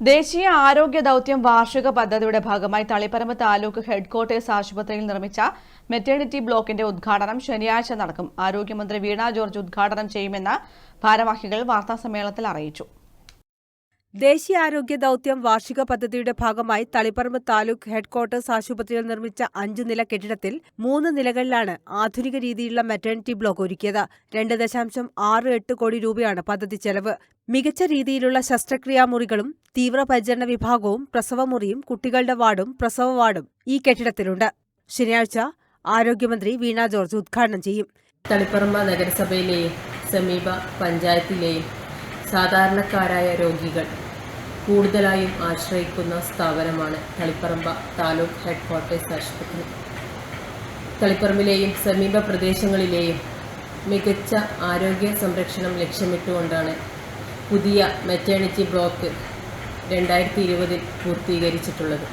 ദേശീയ ആരോഗ്യ ദൌത്യം വാർഷിക പദ്ധതിയുടെ ഭാഗമായി തളിപ്പറമ്പ് താലൂക്ക് ഹെഡ്ക്വാർട്ടേഴ്സ് ആശുപത്രിയിൽ നിർമ്മിച്ച മെറ്റേണിറ്റി ബ്ലോക്കിന്റെ ഉദ്ഘാടനം ശനിയാഴ്ച നടക്കും. ആരോഗ്യമന്ത്രി വീണ ജോർജ് ഉദ്ഘാടനം ചെയ്യുമെന്ന് ഭാരവാഹികൾ വാർത്താസമ്മേളനത്തിൽ അറിയിച്ചു. ദേശീയ ആരോഗ്യ ദൗത്യം വാർഷിക പദ്ധതിയുടെ ഭാഗമായി തളിപ്പറമ്പ് താലൂക്ക് ഹെഡ്ക്വാർട്ടേഴ്സ് ആശുപത്രിയിൽ നിർമ്മിച്ച അഞ്ചു നില കെട്ടിടത്തിൽ മൂന്ന് നിലകളിലാണ് ആധുനിക രീതിയിലുള്ള മെറ്റേണിറ്റി ബ്ലോക്ക് ഒരുക്കിയത്. രണ്ട് ദശാംശം ആറ് എട്ട് കോടി രൂപയാണ് പദ്ധതി ചെലവ്. മികച്ച രീതിയിലുള്ള ശസ്ത്രക്രിയാ മുറികളും തീവ്രപരിചരണ വിഭാഗവും പ്രസവമുറിയും കുട്ടികളുടെ വാർഡും പ്രസവ വാർഡും ഈ കെട്ടിടത്തിലുണ്ട്. ശനിയാഴ്ച ആരോഗ്യമന്ത്രി വീണ ജോർജ് ഉദ്ഘാടനം ചെയ്യും. തളിപ്പറമ്പ നഗരസഭയിലെയും സമീപ പഞ്ചായത്തിലെയും സാധാരണക്കാരായ രോഗികൾ കൂടുതലായും ആശ്രയിക്കുന്ന സ്ഥാപനമാണ് തളിപ്പറമ്പ താലൂക്ക് ഹെഡ് ക്വാർട്ടേഴ്സ് ആശുപത്രി. തളിപ്പറമ്പിലെയും സമീപ പ്രദേശങ്ങളിലെയും മികച്ച ആരോഗ്യ സംരക്ഷണം ലക്ഷ്യമിട്ടുകൊണ്ടാണ് പുതിയ മെറ്റേണിറ്റി ബ്ലോക്ക് രണ്ടായിരത്തി ഇരുപതിൽ പൂർത്തീകരിച്ചിട്ടുള്ളത്.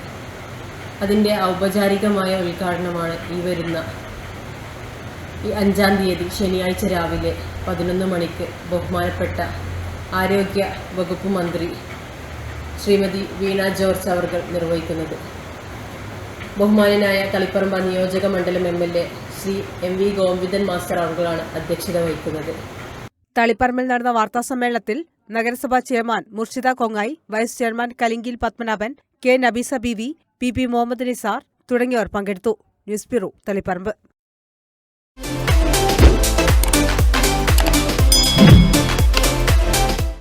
അതിന്റെ ഔപചാരികമായ ഉദ്ഘാടനമാണ് ഈ വരുന്ന ഈ അഞ്ചാം തീയതി ശനിയാഴ്ച രാവിലെ പതിനൊന്ന് മണിക്ക് ബഹുമാനപ്പെട്ട ആരോഗ്യ വകുപ്പ് മന്ത്രി ശ്രീമതി വീണ ജോർജ് അവർകൾ നിർവഹിക്കുന്നത്. ബഹുമാനായ തളിപ്പറമ്പ നിയോജക മണ്ഡലം M L A Shri M V Govindan master അവർകളാണ് അധ്യക്ഷത വഹിക്കുന്നത്. തളിപ്പറമ്പിൽ നടന്ന വാർത്താ സമ്മേളനത്തിൽ നഗരസഭാ chairman Murshida Kongayi vice chairman കലിംഗിൽ Padmanabhan K Nabeesa B V P P Muhammad Nisar തുടങ്ങിയവർ പങ്കെടുത്തു. News bureau Taliparamba.